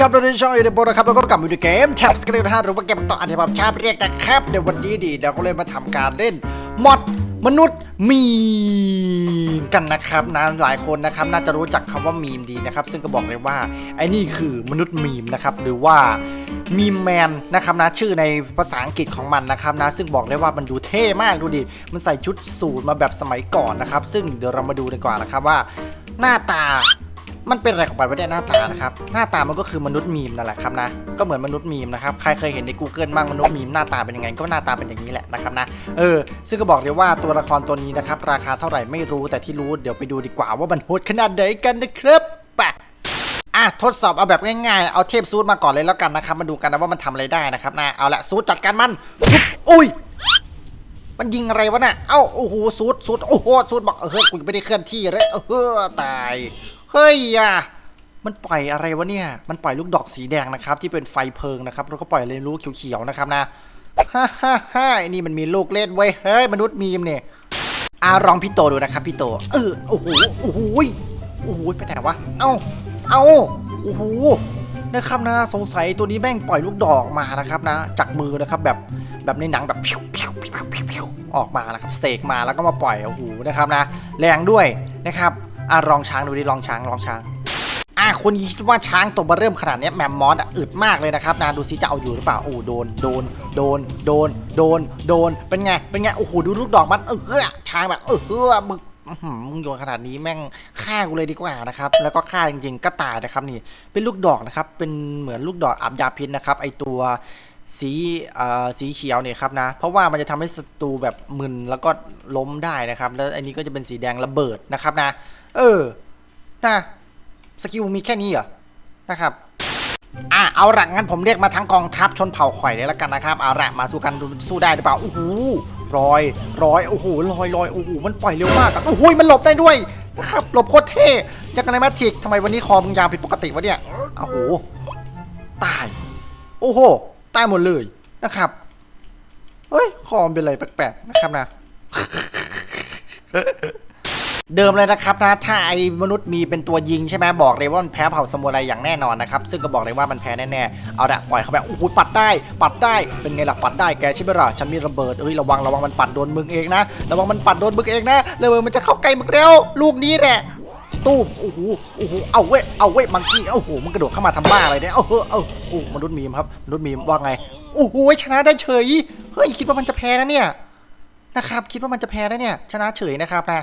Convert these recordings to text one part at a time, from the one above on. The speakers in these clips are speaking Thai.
ครับเราในช่องเอเดโบนะครับแล้วก็กลับมาดูเกมแท็บสเกลท่าหรือว่าเกมต่ออันที่ผมชอบเรียกกันครับเดี๋ยววันนี้ดีเดี๋ยวก็เลยมาทำการเล่นมอดมนุษย์มีมกันนะครับนะหลายคนนะครับน่าจะรู้จักคำว่ามีมดีนะครับ ซึ่งก็บอกเลยว่าไอ้นี่คือมนุษย์มีมนะครับหรือว่ามีมแมนนะครับนะชื่อในภาษาอังกฤษของมันนะครับนะซึ่งบอกเลยว่ามันดูเท่มากดูดิมันใส่ชุดสูทมาแบบสมัยก่อนนะครับ ซึ่งเดี๋ยวเรามาดูดีกว่านะครับว่าหน้าตา มันเป็นอะไรของมันไม่ได้หน้าตานะครับ หน้าตามันก็คือมนุษย์มีมนั่นแหละครับนะ ก็เหมือนมนุษย์มีมนะครับ ใครเคยเห็นใน Google บ้างมนุษย์มีมหน้าตาเป็นยังไง ก็หน้าตาเป็นอย่างนี้แหละนะครับนะ เออ ซึ่งก็บอกเลยว่าตัวละครตัวนี้นะครับ ราคาเท่าไหร่ไม่รู้ แต่ที่รู้เดี๋ยวไปดูดีกว่าว่ามันโหดขนาดไหนกันนะครับไปอะทดสอบเอาแบบง่ายๆ เอาเทพซูดมาก่อนเลยแล้วกันนะครับ มาดูกันนะว่ามันทำอะไรได้นะครับนะ เอาละซูดจัดการมันอุ้ยมันยิงอะไรวะน่ะ เอ้า โอ้โหสูดสูดโอ้โหสูดบอก เออกูไม่ได้เคลื่อนที่เลย เออตาย เฮ้ยอะมันปล่อยอะไรวะเนี่ย มันปล่อยลูกดอกสีแดงนะครับ ที่เป็นไฟเพลิงนะครับ แล้วก็ปล่อยเลยรู้เขียวๆนะครับนะ ฮ่าฮ่าฮ่าไอ้นี่มันมีลูกเล่นเว้ยเฮ้ย มนุษย์มีมเนี่ยอ่าลองพี่โตดูนะครับพี่โต เออ โอ้โห โอ้โหโอ้โหไปไหนวะ เอ้า เอ้า โอ้โห นะครับนะ สงสัยตัวนี้แม่งปล่อยลูกดอกมานะครับนะ จากมือนะครับแบบ แบบในหนังแบบพิวพิวพิวพิวพิวออกมานะครับ เสกมาแล้วก็มาปล่อย โอ้โห นะครับนะ แรงด้วยนะครับ อะลองช้างดูดิลองช้างลองช้างอะคนคิดว่าช้างตัวเบอเริ่มขนาดนี้แมมมอสอะอึดมากเลยนะครับนะดูซิจะเอาอยู่หรือเปล่าโอ้โดนโดนโดนโดนโดนโดนเป็นไงเป็นไงโอ้โหดูลูกดอกมันเออช้างแบบเออมึงมึงโยนขนาดนี้แม่งฆ่ากูเลยดีกว่านะครับแล้วก็ฆ่าจริงๆก็ตายนะครับนี่เป็นลูกดอกนะครับเป็นเหมือนลูกดอกอับยาพิษนะครับไอตัวสีเอ่อสีเขียวเนี่ยครับนะเพราะว่ามันจะทำให้ศัตรูแบบมึนแล้วก็ล้มได้นะครับ แล้วอันนี้ก็จะเป็นสีแดงระเบิดนะครับนะ เออนะสกิลมีแค่นี้เหรอนะครับอะเอาลังั้นผมเรียกมาทั้งกองทัพชนเผ่าข่อยเลยแล้วกันนะครับเอาละมาสู้กันสู้ได้หรือเปล่าโอ้โหรอยรอยโอ้โหลอยลอยโอ้โหมันปล่อยเร็วมากโอ้โหมันหลบได้ด้วยนะครับหลบโคตรเท่ยังกันในแมทริกทำไมวันนี้คอมึงยาวผิดปกติวะเนี่ยโอ้โหตาย โอ้โหตายหมดเลยนะครับเฮ้ยคอมเป็นอะไรแปลกๆนะครับนะ เดิมเลยนะครับนะถ้าไอ้มนุษย์มีเป็นตัวยิงใช่ไหมบอกเลยว่ามันแพ้เผ่าสมุไรอย่างแน่นอนนะครับซึ่งก็บอกเลยว่ามันแพ้แน่ๆเอาละปล่อยเขาแบบโอ้โหปัดได้ ปัดได้เป็นไงล่ะปัดได้แกใช่ไหมล่ะฉันมีระเบิดเอ้ยระวังระวังมันปัดโดนมึงเองนะระวังมันปัดโดนมึงเองนะระเบิดมันจะเข้าใกล้มึงแล้วลูกนี้แหละตู้มโอ้โหโอ้โหเอาเว้ยเอาเว้ยมังกี้โอ้โหมันกระโดดเข้ามาทำบ้าอะไรเนี่ยเอาเฮ้ยเอาโอ้มนุษย์มีมครับมนุษย์มีมว่าไงโอ้โหชนะได้เฉยเฮ้ยคิดว่ามันจะแพ้นะเนี่ยนะครับคิดว่ามันจะแพ้นะเนี่ยชนะเฉยนะครับนะ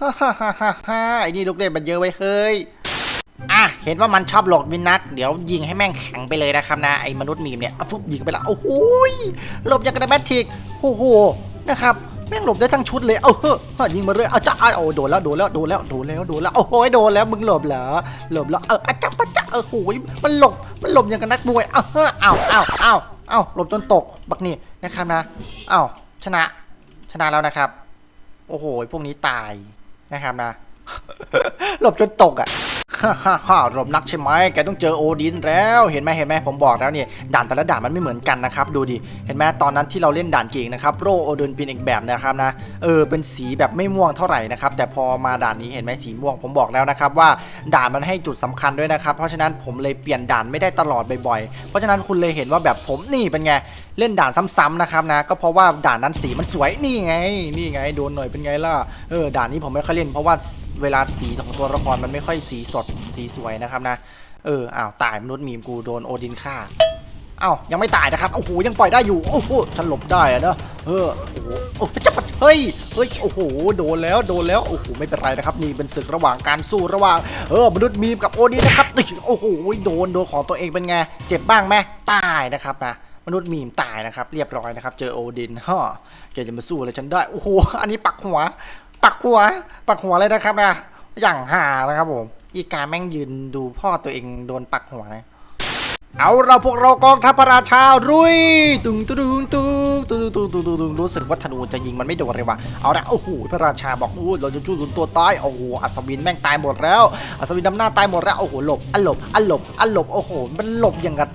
ฮ่าฮ่าฮ่าฮ่าฮ่าไอ้นี่ลูกเล่นมันเยอะไว้เฮ้ย อะ เห็นว่ามันชอบหลอกวินนัก เดี๋ยวยิงให้แม่งแข็งไปเลยนะครับนะ ไอ้มนุษย์มีมเนี่ยฟุบยิงไปละ โอ้โหยหลบอย่างกระแมททิกโอ้โห นะครับ แม่งหลบได้ทั้งชุดเลย เอาเฮ้อยิงมาเลยเอาจ้าเอาโอ้โดนแล้ว โดนแล้ว โดนแล้ว โดนแล้ว โดนแล้ว โอ้โหยโดนแล้ว มึงหลบเหรอ หลบแล้ว เอออาจ้าปะจ้าเออโอ้ยมันหลบ มันหลบอย่างกับนักมวย เอาเฮ้อเอาเอาเอาเอาหลบจนตก บักนี่นะครับนะ เอาชนะ ชนะแล้วนะครับ โอ้โห พวกนี้ตาย นะครับนะ หลบจนตกอะฮ่าฮ่าฮ่าหลบนักใช่ไหมแกต้องเจอโอดินแล้วเห็นไหมเห็นไหมผมบอกแล้วเนี่ยด่านแต่ละด่านมันไม่เหมือนกันนะครับ ดูดิเห็นไหมตอนนั้นที่เราเล่นด่านเก่งนะครับโรโอดินเป็นอีกแบบนะครับนะเออเป็นสีแบบไม่ม่วงเท่าไหร่นะครับแต่พอมาด่านนี้เห็นไหมสีม่วงผมบอกแล้วนะครับว่าด่านมันให้จุดสำคัญด้วยนะครับเพราะฉะนั้นผมเลยเปลี่ยนด่านไม่ได้ตลอดบ่อยๆเพราะฉะนั้นคุณเลยเห็นว่าแบบผมนี่เป็นไง เล่นด่านซ้ำๆนะครับนะ ก็เพราะว่าด่านนั้นสีมันสวยนี่ไง นี่ไงโดนหน่อยเป็นไงล่ะเออด่านนี้ผมไม่ค่อยเล่น เพราะว่าเวลาสีของตัวละครมันไม่ค่อยสีสดสีสวยนะครับนะ เอออ้าวตายมนุษย์มีมกูโดนโอดินฆ่าเอ้ายังไม่ตายนะครับโอ้โหยังปล่อยได้อยู่โอ้โหฉันหลบได้อะนะเออโอ้โหโอ้จะปัดเฮ้ยเฮ้ยโอ้โหโดนแล้วโดนแล้วโอ้โหไม่เป็นไรนะครับนี่เป็นศึกระหว่างการสู้ระหว่างเออมนุษย์มีมกับโอดินนะครับโอ้โหโดนโดนของตัวเองเป็นไงเจ็บบ้างไหมตายนะครับนะ มนุษย์มีมตายนะครับ เรียบร้อยนะครับ เจอโอดินฮ่อแกจะมาสู้อะไรฉันได้โอ้โหอันนี้ปักหัว ปักหัว ปักหัวเลยนะครับนะอย่างห่านะครับผมอีกาแม่งยืนดูพ่อตัวเองโดนปักหัวนะเอาเราพวกเรากองทัพพระราชารุยตุงตุงตุงตุงตุงตุงตุงตุงรู้สึกว่าธนูจะยิงมันไม่โดนเลยว่ะเอาละโอ้โหพระราชาบอกอู้เราจะจู้จุนตัวตายโอ้โหอัศวินแม่งตายหมดแล้วอัศวินดำหน้าตายหมดแล้วโอ้โหหลบอันหลบอันหลบอันหลบโอ้โหมันหลบอย่างกับ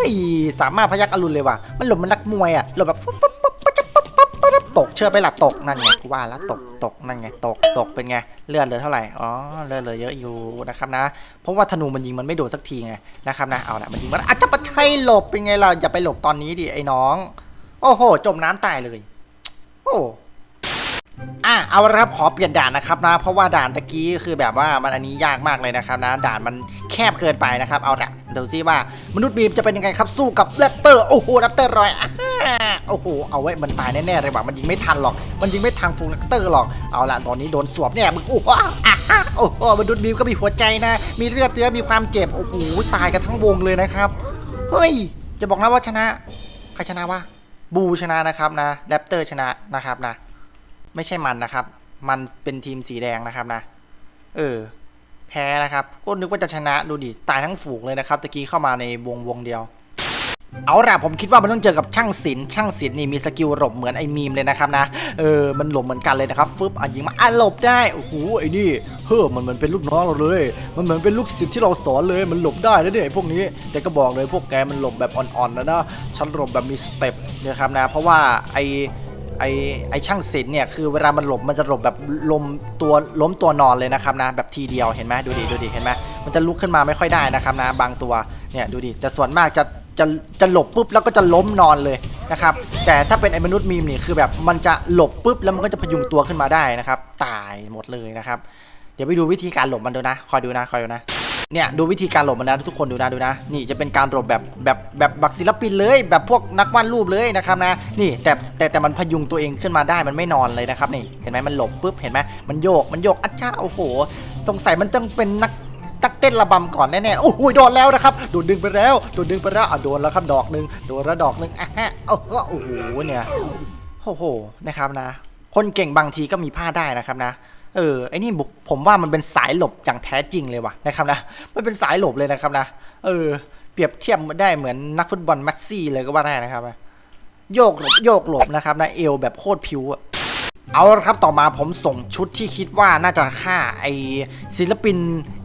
ฮ้ยสามารถพยักอรุณเลยว่ะ มันหลบมันนักมวยอะหลบแบบปั๊บปั๊บปั๊บปั๊บปั๊บปั๊บปั๊บตกเชื่อไปละตกนั่นไงกูว่าแล้วตกตกนั่นไงตกตกเป็นไงเลือดเลือเท่าไหร่อ๋อเลือดเลือเยอะอยู่นะครับนะ เพราะว่าธนูมันยิงมันไม่โดนสักทีไงนะครับนะเอาละมันยิงมันอาจจะปะไทยหลบเป็นไงล่ะอย่าไปหลบตอนนี้ดิไอ้น้อง โอ้โห จมน้ำตายเลย โอ้ อะเอาละครับขอเปลี่ยนด่านนะครับนะเพราะว่าด่านตะกี้คือแบบว่ามันอันนี้ยากมากเลยนะครับนะ ด่านมันแคบเกินไปนะครับเอาละดูซิว่ามนุษย์บีมจะเป็นยังไงครับสู้กับแรปเตอร์โอ้โหแรปเตอร์รอยอะโอ้โหเอาไว้มันตายแน่ๆเลยว่ะมันยิงไม่ทันหรอก มันยิงไม่ทางฟูแรปเตอร์หรอกเอาละตอนนี้โดนสวบเนี่ยมึงโอ้โหอะโอ้โหมนุษย์บีมก็มีหัวใจนะ มีเลือดเนื้อมีความเจ็บโอ้โหตายกันทั้งวงเลยนะครับเฮ้ยจะบอกนะว่าชนะใครชนะวะบูชนะนะครับนะแรปเตอร์ชนะนะครับนะ ไม่ใช่มันนะครับ มันเป็นทีมสีแดงนะครับนะ เออ แพ้นะครับก็นึกว่าจะชนะดูดิ ตายทั้งฝูงเลยนะครับตะกี้เข้ามาในวงวงเดียว เอาล่ะผมคิดว่ามันต้องเจอกับช่างศิลป์ช่างศิลป์นี่มีสกิลหลบเหมือนไอ้มีมเลยนะครับนะ เออ มันหลบเหมือนกันเลยนะครับ ฟึบอะยิงมาอะหลบได้ โอ้โห ไอ้นี่ เฮ้อ มันเหมือนเป็นลูกน้องเราเลย มันเหมือนเป็นลูกศิษย์ที่เราสอนเลย มันหลบได้นะเนี่ยไอ้พวกนี้ แต่ก็บอกเลยพวกแกมันหลบแบบอ่อนๆนะนะฉันหลบแบบมีสเต็ปนะครับนะ เพราะว่าไอ ไอไอช่างศิลป์เนี่ยคือเวลามันหลบมันจะหลบแบบลมตัวล้มตัวนอนเลยนะครับนะแบบทีเดียวเห็นไหมดูดิดูดิเห็นไหมมันจะลุกขึ้นมาไม่ค่อยได้นะครับนะบางตัวเนี่ยดูดิแต่ส่วนมากจะจะจะหลบปุ๊บแล้วก็จะล้มนอนเลยนะครับแต่ถ้าเป็นไอ้มนุษย์มีมนี่คือแบบมันจะหลบปุ๊บแล้วมันก็จะพยุงตัวขึ้นมาได้นะครับ ตายหมดเลยนะครับ เดี๋ยวไปดูวิธีการหลบมันดูนะ คอยดูนะคอยดูนะ เนี่ยดูวิธีการหลบมันนะทุกคนดูนะดูนะ นี่จะเป็นการหลบแบบแบบแบบบักศิลปินเลย แบบพวกนักวาดรูปเลยนะครับนะนี่แต่แต่แต่มันพยุงตัวเองขึ้นมาได้มันไม่นอนเลยนะครับนี่เห็นไหมมันหลบปุ๊บเห็นไหมมันโยกมันโยกอัจฉาโอ้โหสงสัยมันต้องเป็นนักตักเต้นระบำก่อนแน่ๆ โอ้โหโดนแล้วนะครับ โดนดึงไปแล้ว โดนดึงไปแล้วอะโดนแล้วครับดอกหนึ่งโดนแล้วดอกหนึ่งอะฮะโอ้โหโอ้โหเนี่ย โอ้โห นะครับนะ คนเก่งบางทีก็มีพลาดได้นะครับนะ เออไอ้นี่บุกผมว่ามันเป็นสายหลบอย่างแท้จริงเลยว่ะนะครับนะมันเป็นสายหลบเลยนะครับนะเออเปรียบเทียบได้เหมือนนักฟุตบอลแมสซี่เลยก็ว่าได้นะครับโยกหลบโยกหลบนะครับนะเอวแบบโคตรผิวอะเอาละครับต่อมาผมส่งชุดที่คิดว่าน่าจะฆ่าไอศิลปิน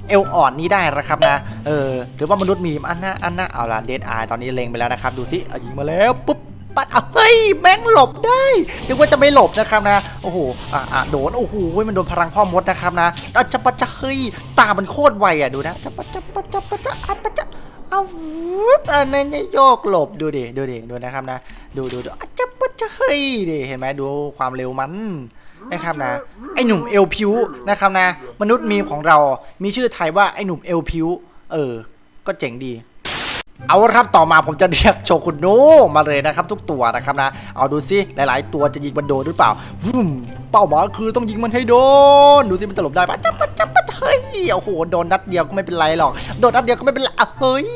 เอลอ่อนนี้ได้นะครับนะ เออ หรือว่ามนุษย์มีมอันน่ะอันน่ะเอาละเดดไอตอนนี้เล็งไปแล้วนะครับ ดูสิเอายิงมาแล้วปุ๊บ ปัดเอาเฮ้ยแม่งหลบได้นึกว่าจะไม่หลบนะครับนะโอ้โหอะโดนโอ้โหมันโดนพลังพ่อมดนะครับนะอะจะปะจะเฮ้ยตามันโคตรไวอะดูนะจะปะจะปะจะปะจะอะปะจะเอาวุบอันนั้นเนี่ยโยกหลบดูดิดูดิดูนะครับนะ ดูดูดูอาจจะปะจะเฮ้ยดิเห็นไหมดูความเร็วมันนะครับนะไอหนุ่มเอลพิวนะครับนะ มนุษย์มีของเรา มีชื่อไทยว่าไอหนุ่มเอลพิวเออ ก็เจ๋งดี เอาละครับต่อมาผมจะเรียกโชกุนโนมาเลยนะครับทุกตัวนะครับนะเอาดูซิหลาย ๆ ตัวจะยิงมันโดนหรือเปล่าวุ้มเป้าหมายคือต้องยิงมันให้โดน ดูซิมันจะหลบได้ปะจับปะจับปะเฮ้ยโอ้โหโดนนัดเดียวก็ไม่เป็นไรหรอกโดนนัดเดียวก็ไม่เป็นไรอะเฮ้ย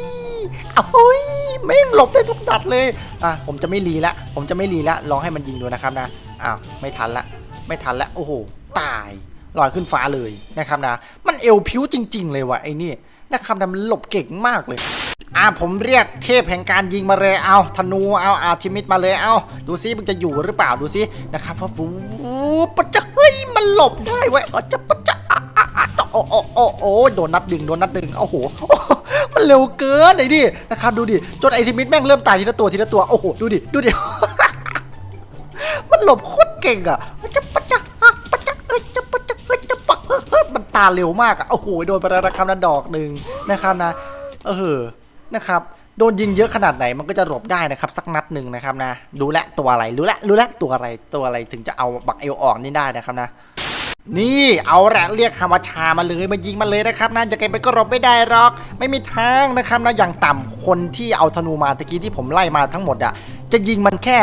อะเฮ้ยแม่งหลบได้ทุกนัดเลยอะผมจะไม่รีละผมจะไม่รีละลองให้มันยิงดูนะครับนะอ้าวไม่ทันละ ไม่ทันละโอ้โหตายลอยขึ้นฟ้าเลยนะครับนะ มันเอวพิ้วจริง ๆ เลยว่ะไอ้นี่นะครับนะมันหลบเก่งมากเลย อ่าผมเรียกเทพแห่งการยิงมาเลยเอาธนูเอาอาร์ทิมิตมาเลยเอาดูซิมันจะอยู่หรือเปล่าดูซินะครับว่าฟูปะจะเฮ้ยมันหลบได้เว้ยเออจะปะจะอะอะอะโอ้โอ้โอ้โอ้โดนนัดดึงโดนนัดดึงโอ้โหมันเร็วเกินไอ้ดินะครับดูดิจนไอทิมิตแม่งเริ่มตายทีละตัวทีละตัวโอ้โหดูดิดูดิมันหลบโคตรเก่งอะจะปะจะอะปะจะเอ้ยจะปะจะเอ้ยจะปะเฮ้ยมันตาเร็วมากอะโอ้โหโดนไปแล้วนะครับนดอกหนึ่งนะครับนะเออ นะครับโดนยิงเยอะขนาดไหนมันก็จะหลบได้นะครับสักนัดหนึ่งนะครับนะดูแลวตัวอะไรรู้แล้วรู้แล้วตัวอะไรตัวอะไรถึงจะเอาบักเอลออกนี่ได้นะครับนะ นี่เอาละเรียกฮาวาชามาเลยมายิงมาเลยนะครับนะจะไงไปก็หลบไม่ได้หรอก ไม่มีทางนะครับนะอย่างต่ำคนที่เอาธนูมาตะกี้ที่ผมไล่มาทั้งหมดอะจะยิงมันแค่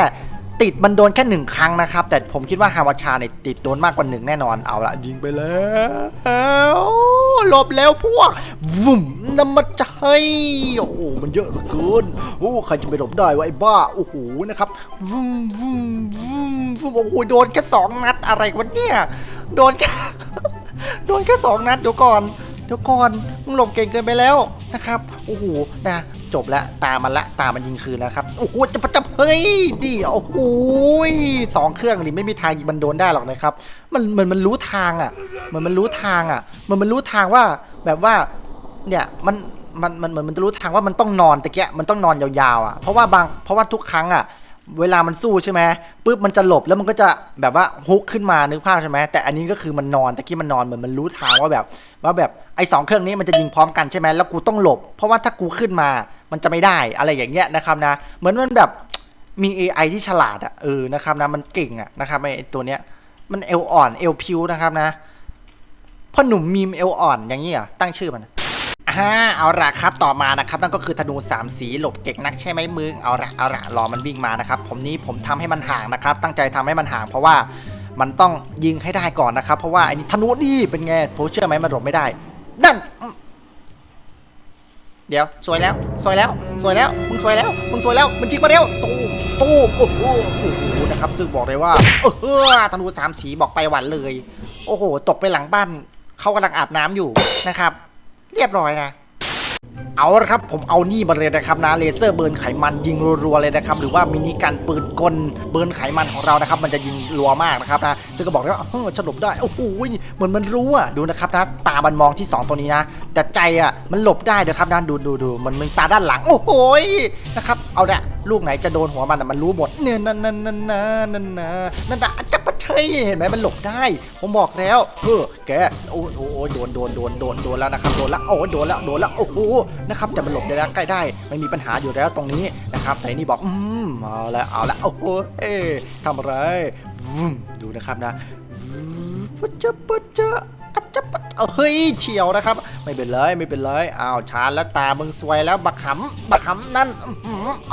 ติดมันโดนแค่หนึ่งครั้งนะครับ แต่ผมคิดว่าฮาวาชาเนี่ยติดโดนมากกว่าหนึ่งแน่นอนเอาละยิงไปแล้วหลบแล้วพวกวุ้มน้ำมันจะให้โอ้โหมันเยอะเหลือเกินโอ้ใครจะไปหลบได้วะไอ้บ้าโอ้โหนะครับวุ้มวุ้มวุ้มวุ้มโอ้โหโดนแค่สองนัดอะไรวะเนี่ยโดนแค่โดนแค่สองนัดเดี๋ยวก่อน เดี๋ยวก่อนมึงหลบเก่งเกินไปแล้วนะครับโอ้โหนะจบแล้วตามมันละตามมันยิงคืนแล้วครับโอ้โหจะประจับเฮ้ยดิโอ้โหสองเครื่องนี่ไม่มีทางยิงมันโดนได้หรอกนะครับ มันเหมือนมันรู้ทางอะเหมือนมันรู้ทางอะเหมือนมันรู้ทางว่าแบบว่าเนี่ยมันมันมันเหมือนมันจะรู้ทางว่ามันต้องนอนตะเกียมันต้องนอนยาวๆอะเพราะว่าบางเพราะว่าทุกครั้งอะ เวลามันสู้ใช่ไหมปุ๊บมันจะหลบแล้วมันก็จะแบบว่าฮุกขึ้นมานึกภาพใช่ไหมแต่อันนี้ก็คือมันนอนแตะกี้มันนอนเหมือนมันรู้ทางว่าแบบ ว่าแบบไอ้สองเครื่องนี้มันจะยิงพร้อมกันใช่ไหมแล้วกูต้องหลบ เพราะว่าถ้ากูขึ้นมามันจะไม่ได้อะไรอย่างเงี้ยนะครับนะ เหมือนมันแบบมี AI ที่ฉลาดอะเออนะครับนะมันเก่งอะนะครับไอ้ตัวเนี้ยมันเอลอ่อนเอลพิวนะครับนะพ่อหนุ่มมีมเอลอ่อนอย่างนี้เหรอตั้งชื่อมัน อ่าเอาละครับต่อมานะครับนั่นก็คือธนูสามสีหลบเก่งนักใช่ไหมมึงเอาละเอาละรอมันวิ่งมานะครับผมนี้ผมทำให้มันห่างนะครับ ตั้งใจทำให้มันห่างเพราะว่ามันต้องยิงให้ได้ก่อนนะครับ เพราะว่าไอ้นี่ธนูนี่เป็นไงโพเชื่อไหมมันหลบไม่ได้นั่นเดี๋ยวสวยแล้วสวยแล้วสวยแล้วมึงสวยแล้วมึงสวยแล้วมันยิงมาเร็วตูมตูมโอ้โหโอ้โหนะครับซึ่งบอกเลยว่าเออธนูสามสีบอกไปหวันเลย โอ้โห ตกไปหลังบ้านเขากำลังอาบน้ำอยู่นะครับ เรียบร้อยนะ เอาละครับผมเอานี่มาเลยนะครับนะเลเซอร์เบิร์นไขมันยิงรัวๆเลยนะครับหรือว่ามินิกันปืนกลเบิร์นไขมันของเรานะครับ มันจะยิงรัวมากนะครับนะซึ่งก็บอกเลยว่าเฮ้ยฉลบได้โอ้โหเหมือนมันรู้อะดูนะครับนะ ตามันมองที่ 2 ตัวนี้นะ แต่ใจอะมันหลบได้นะครับนะดูดูดูมันมึงตาด้านหลัง โอ้โหนะครับเอาละลูกไหนจะโดนหัวมันอะมันรู้หมดเนี่ยนั่นนั่นนั่นนั่นนั่นนั่นนะจับ ปะเชยเห็นไหมมันหลบได้ ผมบอกแล้วเออแกโอ้โหโดนโดนโดนโดนโดนแล้วนะครับโดนแล้วโอ้โดนแล้วโดนแล้วโอ้โหนะครับแต่มันหลบได้แล้วใกล้ได้ไม่มีปัญหาอยู่แล้วตรงนี้นะครับแต่นี่บอกอืมเอาละเอาละโอ้โหเอ๊ทำอะไรดูนะครับนะปัจจปัจจ ปัจปัจเฮ้ยเฉียวนะครับ ไม่เป็นไรไม่เป็นไรอ้าวชาแล้วตามึงสวยแล้วบักขำบักขำนั่นโ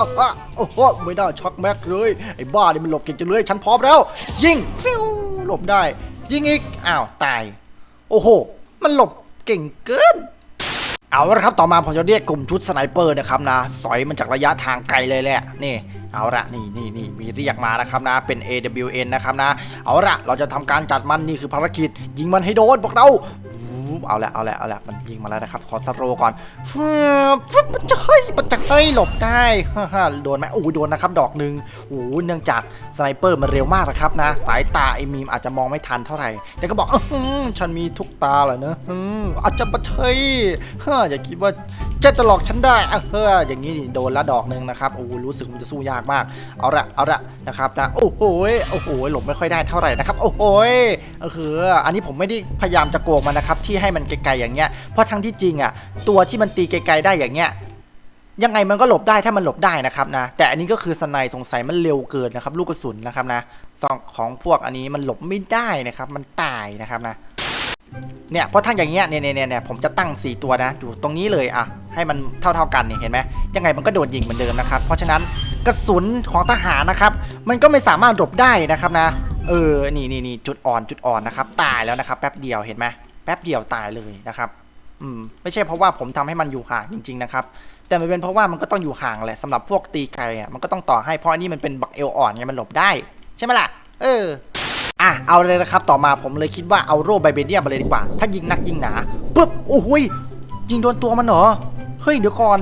อ้โหไม่ได้ช็อกแม็กเลยไอ้บ้านี่มันหลบเก่งจังเลยฉันพร้อมแล้ว ยิงฟิวหลบได้ ยิงอีกอ้าวตาย โอ้โห มันหลบเก่งเกินเอาละครับต่อมาผมจะเรียกกลุ่มชุดสไนเปอร์นะครับนะสอยมันจากระยะทางไกลเลยแหละนี่ เอาละนี่นี่นี่มีเรียกมานะครับนะ เป็น AWN นะครับนะ เอาละเราจะทำการจัดมันนี่คือภารกิจ ยิงมันให้โดนพวกเราเอาละเอาละเอาละมันยิงมาแล้วนะครับ ขอสโลก่อนฟืบฟึบมันจะเฮ้มันจะเฮ้หลบได้ฮ่าฮ่าโดนไหมโอ้โหโดนนะครับ ดอกหนึ่งโอ้เนื่องจากสไนเปอร์มันเร็วมากนะครับนะ สายตาไอ้มีมอาจจะมองไม่ทันเท่าไหร่ แต่ก็บอกอืฉันมีทุกตาเหรอเนอะอืมอาจจะปะเทยฮ่าอย่าคิดว่า จะจะหลอกฉันได้อะเฮ้ออย่างนี้โดนละดอกหนึ่งนะครับโอ้รู้สึกมันจะสู้ยากมาก เอาละเอาละนะครับนะโอ้โหโอ้โหหลบไม่ค่อยได้เท่าไหร่นะครับ โอ้โหเออคืออันนี้ผมไม่ได้พยายามจะโกงมันนะครับที่ให้มันไกลๆอย่างเงี้ยเพราะทั้งที่จริงอะตัวที่มันตีไกลๆได้อย่างเงี้ยยังไงมันก็หลบได้ถ้ามันหลบได้นะครับนะแต่อันนี้ก็คือสไนสงสัยมันเร็วเกินนะครับ ลูกกระสุนนะครับนะซองของพวกอันนี้มันหลบไม่ได้นะครับ มันตายนะครับนะ เนี่ยเพราะทั้งอย่างเงี้ยเนี่ยเนี่ยเนี่ยผมจะตั้ง 4 ตัวนะ อยู่ตรงนี้เลยอะให้มันเท่าๆกันเนี่ยเห็นไหมยังไงมันก็โดนยิงเหมือนเดิมนะครับ เพราะฉะนั้นกระสุนของทหารนะครับ มันก็ไม่สามารถหลบได้นะครับนะ เออนี่นี่นี่จุดอ่อนจุดอ่อนนะครับ ตายแล้วนะครับ แป๊บเดียวเห็นไหมแป๊บเดียวตายเลยนะครับอืมไม่ใช่เพราะว่าผมทำให้มันอยู่ห่างจริง ๆนะครับ แต่มันเป็นเพราะว่ามันก็ต้องอยู่ห่างแหละสำหรับพวกตีไกลอะมันก็ต้องต่อให้เพราะอันนี้มันเป็นบักเอลอ่อนไงมันหลบได้ ใช่ไหมล่ะ เออ อะเอาเลยนะครับต่อมาผมเลยคิดว่าเอาโรไบเบเนียมมาเลยดีกว่า ถ้ายิงนักยิงหนาปุ๊บโอ้โหยยิงโดนตัวมันเหรอเฮ้ยเดี๋ยวก่อน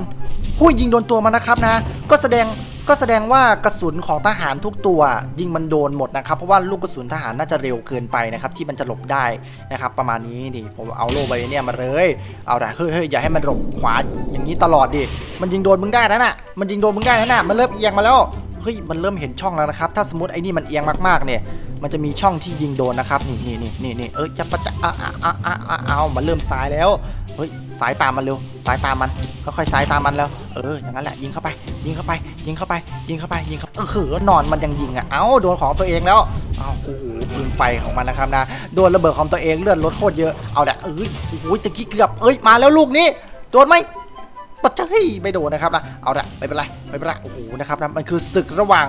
หุยยิงโดนตัวมันนะครับนะ ก็แสดงก็แสดงว่ากระสุนของทหารทุกตัว ยิงมันโดนหมดนะครับ เพราะว่าลูกกระสุนทหารน่าจะเร็วเกินไปนะครับ ที่มันจะหลบได้นะครับ ประมาณนี้ดิผมเอาโลไบเบเนียมมาเลย เอาละเฮ้ยเฮ้ยอย่าให้มันหลบขวาอย่างนี้ตลอดดิมันยิงโดนมึงได้นะน่ะมันยิงโดนมึงได้นะน่ะมันเริ่มเอียงมาแล้วเฮ้ยมันเริ่มเห็นช่องแล้วนะครับ ถ้าสมมติไอ้นี่มันเอียงมากๆเนี่ย มันจะมีช่องที่ยิงโดนนะครับนี่นี่นี่นี่นี่เอ้ยจะประจะอะอะอะอะอะเอามันเริ่มซ้ายแล้วเฮ้ยสายตามมันเร็วสายตามมันค่อยๆสายตามมันแล้วเอออย่างนั้นแหละยิงเข้าไป ยิงเข้าไป ยิงเข้าไป ยิงเข้าไปยิงเข้าเออหือนอนมันยังยิงอะเอ้าโดนของตัวเองแล้วเอ้าโอ้โหปืนไฟของมันนะครับนะโดนระเบิดของตัวเองเลือดลดโคตรเยอะเอาละเอ้ยโอ้โหตะกี้เกือบเอ้ยมาแล้วลูกนี้โดนไหม ปัจจัยไม่โดนนะครับนะเอาละไม่เป็นไรไม่เป็นไรโอ้โหนะครับนะมันคือศึกระหว่าง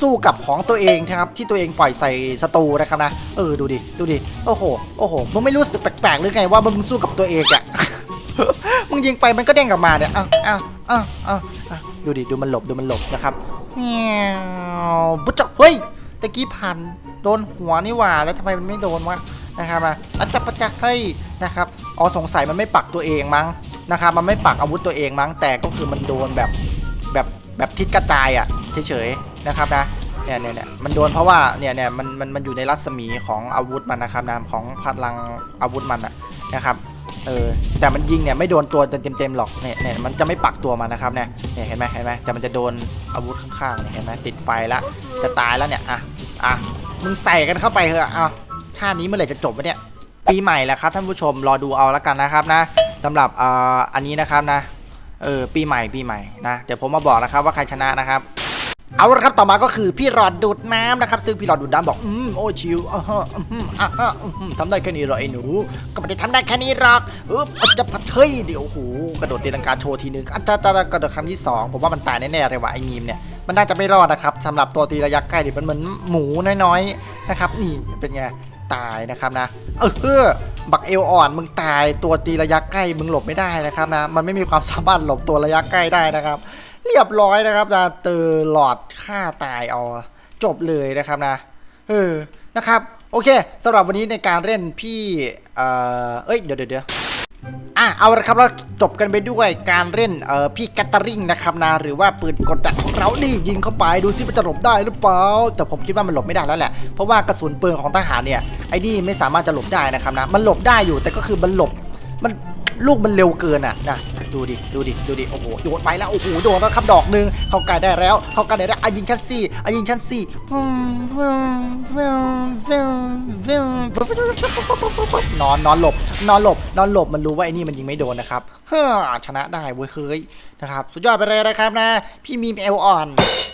สู้กับของตัวเองนะครับที่ตัวเองปล่อยใส่ศัตรูนะครับนะเออดูดิดูดิโอ้โหโอ้โหมึงไม่รู้สึกแปลกๆหรือไงว่ามึงสู้กับตัวเองอะมึงยิงไปมันก็เด้งกลับมาเนี่ยอ้าวอ้าวอ้าวอ้าวอ้าดูดิดูมันหลบดูมันหลบนะครับแงวปุ๊เฮ้ยตะกี้พันโดนหัวนี่หว่าแล้วทำไมมันไม่โดนวะนะครับนะอาจจะประจักษ์ให้นะครับอ๋อสงสัยมันไม่ปักตัวเองมั้ง นะครับ มันไม่ปักอาวุธตัวเองมั้งแต่ก็คือมันโดนแบบแบบแบบทิศกระจายอะเฉยๆนะครับนะเนี่ยเนี่ยเนี่ยมันโดนเพราะว่าเนี่ยเนี่ยมันมันมันอยู่ในรัศมีของอาวุธมันนะครับนะของพลังอาวุธมันอะนะครับเออแต่มันยิงเนี่ยไม่โดนตัวเต็มๆหรอกเนี่ยเนี่ยมันจะไม่ปักตัวมันนะครับเนี่ยเนี่ยเห็นไหมเห็นไหมแต่มันจะโดนอาวุธข้างๆเนี่ยเห็นไหมติดไฟละจะตายแล้วเนี่ยอะอะมึงใส่กันเข้าไปเถอะเอาท่านี้เมื่อไหร่จะจบวะเนี่ยปีใหม่แล้วครับท่านผู้ชมรอดูเอาแล้วกันนะครับนะ สำหรับอ่าอันนี้นะครับนะเออปีใหม่ปีใหม่นะเดี๋ยวผมมาบอกนะครับว่าใครชนะนะครับ เอาละครับต่อมาก็คือพี่หลอดดูดน้ำนะครับ ซึ่งพี่หลอดดูดน้ำบอกอืมโอ้ชิวอ่าฮะอืมอ่าฮะอืมทำได้แค่นี้เหรอไอ้หนู ก็ไม่ได้ทำได้แค่นี้หรอกเออมันจะพัดเฮ้ยเดี๋ยวโอ้โหกระโดดตีลังกาโชว์ทีนึงอันจะจะกระโดดครั้งที่สองผมว่ามันตายแน่ๆเลยว่ะไอ้มีมเนี่ยมันน่าจะไม่รอดนะครับสำหรับตัวตีระยะใกล้ดิมันเหมือนหมูน้อยๆนะครับนี่เป็นไงตายนะครับนะเออ บักเอลอ่อนมึงตายตัวตีระยะใกล้มึงหลบไม่ได้นะครับนะมันไม่มีความสามารถหลบตัวระยะใกล้ได้นะครับ เรียบร้อยนะครับนะเตอหลอดฆ่าตายเอาจบเลยนะครับนะเออนะครับ โอเคสำหรับวันนี้ในการเล่นพี่เอ้ยเดี๋ยวเดี๋ยว อะเอาละครับเราจบกันไปด้วยการเล่นเอ่อพี่แกตเตอริงนะครับนะหรือว่าปืนกดดักของเรานี่ยิงเข้าไปดูซิมันจะหลบได้หรือเปล่าแต่ผมคิดว่ามันหลบไม่ได้แล้วแหละเพราะว่ากระสุนปืนของทหารเนี่ยไอ้นี่ไม่สามารถจะหลบได้นะครับนะมันหลบได้อยู่แต่ก็คือมันหลบมันลูกมันเร็วเกินอะนะ ดูดิ ดูดิ ดูดิ โอ้โห โดนไปแล้ว โอ้โห โดนแล้วครับดอกหนึ่งเข้าใกล้ได้แล้ว เข้าใกล้ได้แล้วอะยิงชั้นสี่อะยิงชั้นสี่ฟึ่มฟึ่มฟึ่มฟึ่มฟึ่มฟึ่มนอนนอนหลบ นอนหลบ นอนหลบ มันรู้ว่าไอ้นี่มันยิงไม่โดนนะครับเฮ้อชนะได้เว้ยเฮ้ยนะครับ สุดยอดไปเลยนะครับนะ พี่มีมเอลอ่อน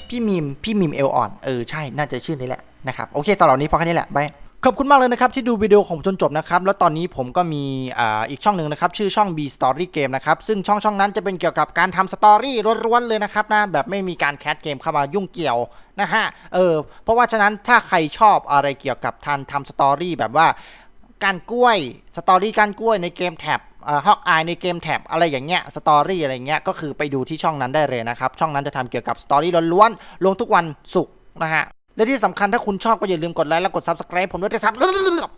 พี่มีม พี่มีมเอลอ่อน เออ ใช่ น่าจะชื่อนี้แหละนะครับ โอเคสำหรับนนี้พอแค่นี้แหละ บาย ขอบคุณมากเลยนะครับที่ดูวิดีโอของผมจนจบนะครับ แล้วตอนนี้ผมก็มีออีกช่องหนึ่งนะครับ ชื่อช่อง B Story Game นะครับ ซึ่งช่องช่องนั้นจะเป็นเกี่ยวกับการทำสตอรี่ล้วนๆเลยนะครับนะแบบไม่มีการแคสเกมเข้ามายุ่งเกี่ยวนะฮะเออเพราะว่าฉะนั้นถ้าใครชอบอะไรเกี่ยวกับทานทำสตอรี่แบบว่าการกล้วยสตอรี่การกล้วยในเกมแท็บฮอกอายในเกมแท็บอะไรอย่างเงี้ยสตอรี่อะไรเงี้ยก็คือไปดูที่ช่องนั้นได้เลยนะครับช่องนั้นจะทำเกี่ยวกับสตอรี่ล้วนๆลงทุกวันศุกร์นะฮะ และที่สำคัญถ้าคุณชอบก็อย่าลืมกดไลค์และกด Subscribe ผมด้วยนะครับ